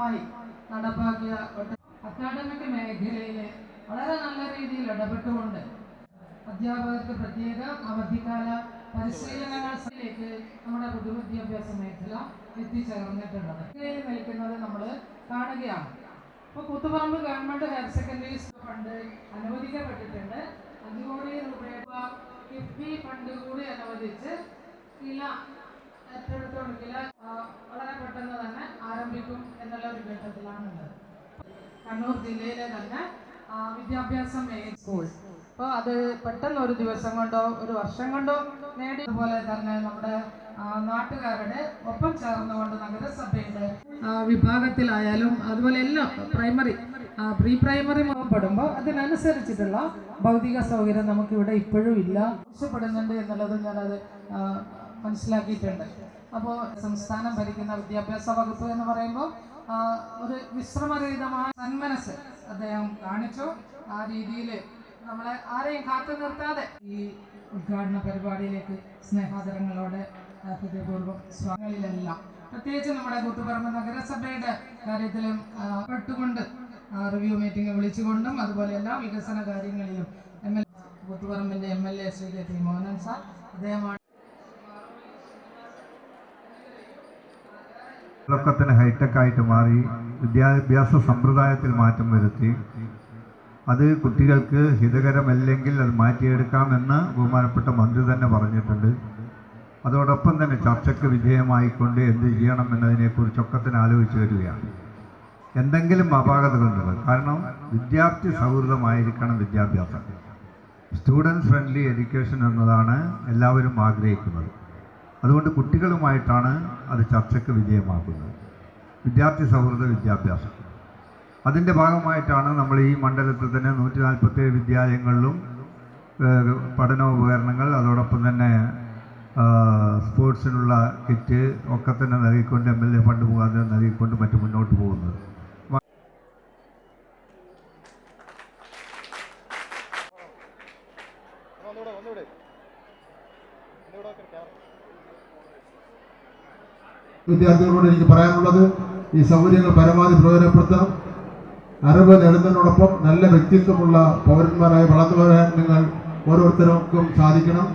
ഫലപ്രദമായി നടപ്പാക്കിയ അക്കാഡമിക് മേഖലയിലെ വളരെ നല്ല രീതിയിൽ ഇടപെട്ടുകൊണ്ട് അധ്യാപകർക്ക് പ്രത്യേക അവധിക്കാല പരിശീലനങ്ങളിലേക്ക് നമ്മുടെ പൊതുവിദ്യാഭ്യാസ മേഖല എത്തിച്ചേർന്നിട്ടുള്ളത്. നിൽക്കുന്നത് നമ്മൾ കാണുകയാണ്. ഇപ്പൊ Koothuparamba government higher secondary school fund അനുവദിക്കപ്പെട്ടിട്ടുണ്ട്. അഞ്ചു കോടി രൂപ കിഫ്ബി ഫണ്ട് കൂടി അനുവദിച്ച് ഇല ഏറ്റെടുത്തോണ്ട് കില വളരെ പെട്ടെന്ന് തന്നെ ആരംഭിക്കും എന്നുള്ള ഒരു ഘട്ടത്തിലാണുള്ളത് കണ്ണൂർ ജില്ലയിലെ തന്നെ വിദ്യാഭ്യാസം സ്കൂൾ. അപ്പോൾ അത് പെട്ടെന്ന് ഒരു ദിവസം കൊണ്ടോ ഒരു വർഷം കൊണ്ടോ നേടി അതുപോലെ തന്നെ നമ്മുടെ നാട്ടുകാരുടെ ഒപ്പം ചേർന്നുകൊണ്ട് നഗരസഭയുടെ വിഭാഗത്തിലായാലും അതുപോലെ എല്ലാം പ്രൈമറി പ്രീ പ്രൈമറി പെടുമ്പോൾ അതിനനുസരിച്ചിട്ടുള്ള ഭൗതിക സൗകര്യം നമുക്കിവിടെ ഇപ്പോഴും ഇല്ല. ആവശ്യപ്പെടുന്നുണ്ട് എന്നുള്ളത് ഞാനത് മനസ്സിലാക്കിയിട്ടുണ്ട്. അപ്പോൾ സംസ്ഥാനം ഭരിക്കുന്ന വിദ്യാഭ്യാസ വകുപ്പ് എന്ന് പറയുമ്പോൾ ഒരു വിശ്രമരഹിതമായ സന്മനസ് അദ്ദേഹം കാണിച്ചു. ആ രീതിയിൽ നമ്മളെ ആരെയും കാത്തു നിർത്താതെ ഈ ഉദ്ഘാടന പരിപാടിയിലേക്ക് സ്നേഹാദരങ്ങളോടെ ഹൃദയപൂർവം സ്വാഗതങ്ങളിലെല്ലാം. പ്രത്യേകിച്ച് നമ്മുടെ കൂത്തുപറമ്പ് നഗരസഭയുടെ കാര്യത്തിലും പെട്ടുകൊണ്ട് റിവ്യൂ മീറ്റിംഗ് വിളിച്ചുകൊണ്ടും അതുപോലെ എല്ലാ വികസന കാര്യങ്ങളിലും M L കൂത്തുപറമ്പിന്റെ M L A Shri K T Mohanan sir അദ്ദേഹമാണ് ഒക്കെ തന്നെ ഹൈടെക് ആയിട്ട് മാറി വിദ്യാഭ്യാസ സമ്പ്രദായത്തിൽ മാറ്റം വരുത്തി. അത് കുട്ടികൾക്ക് ഹിതകരമല്ലെങ്കിൽ അത് മാറ്റിയെടുക്കാമെന്ന് ബഹുമാനപ്പെട്ട മന്ത്രി തന്നെ പറഞ്ഞിട്ടുണ്ട്. അതോടൊപ്പം തന്നെ ചർച്ചയ്ക്ക് വിധേയമായിക്കൊണ്ട് എന്ത് ചെയ്യണം എന്നതിനെക്കുറിച്ചൊക്കെ തന്നെ ആലോചിച്ച് വരികയാണ്. എന്തെങ്കിലും അപാകതകളുണ്ടത് കാരണം വിദ്യാർത്ഥി സൗഹൃദമായിരിക്കണം വിദ്യാഭ്യാസം. സ്റ്റുഡന്റ് ഫ്രണ്ട്ലി എഡ്യൂക്കേഷൻ എന്നതാണ് എല്ലാവരും ആഗ്രഹിക്കുന്നത്. അതുകൊണ്ട് കുട്ടികളുമായിട്ടാണ് അത് ചർച്ചയ്ക്ക് വിധേയമാക്കുന്നത് വിദ്യാർത്ഥി സൗഹൃദ വിദ്യാഭ്യാസം. അതിന്റെ ഭാഗമായിട്ടാണ് നമ്മൾ ഈ മണ്ഡലത്തിൽ തന്നെ നൂറ്റി നാൽപ്പത്തേഴ് വിദ്യാലയങ്ങളിലും പഠനോപകരണങ്ങൾ അതോടൊപ്പം തന്നെ സ്പോർട്സിനുള്ള കിറ്റ് ഒക്കെ തന്നെ നൽകിക്കൊണ്ട് എം എൽ എ ഫണ്ട് മുഖാന്തരം നൽകിക്കൊണ്ട് മറ്റു മുന്നോട്ട് പോകുന്നത്. വിദ്യാർത്ഥികളോട് എനിക്ക് പറയാനുള്ളത് ഈ സൗകര്യങ്ങൾ പരമാവധി പ്രയോജനപ്പെടുത്തണം. അറിവ് നേടുന്നതിനോടൊപ്പം നല്ല വ്യക്തിത്വമുള്ള പൗരന്മാരായി വളർന്നു വരാൻ നിങ്ങൾ ഓരോരുത്തർക്കും സാധിക്കണം.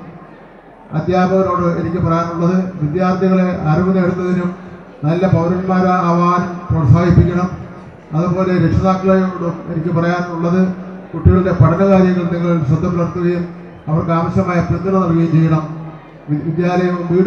അധ്യാപകരോട് എനിക്ക് പറയാനുള്ളത് വിദ്യാർത്ഥികളെ അറിവ് നേടുന്നതിനും നല്ല പൗരന്മാരാവാൻ പ്രോത്സാഹിപ്പിക്കണം. അതുപോലെ രക്ഷിതാക്കളോടും എനിക്ക് പറയാനുള്ളത് കുട്ടികളുടെ പഠനകാര്യങ്ങൾ നിങ്ങൾ ശ്രദ്ധ പുലർത്തുകയും അവർക്ക് ആവശ്യമായ പിന്തുണ നൽകുകയും ചെയ്യണം. വിദ്യാലയവും വീടും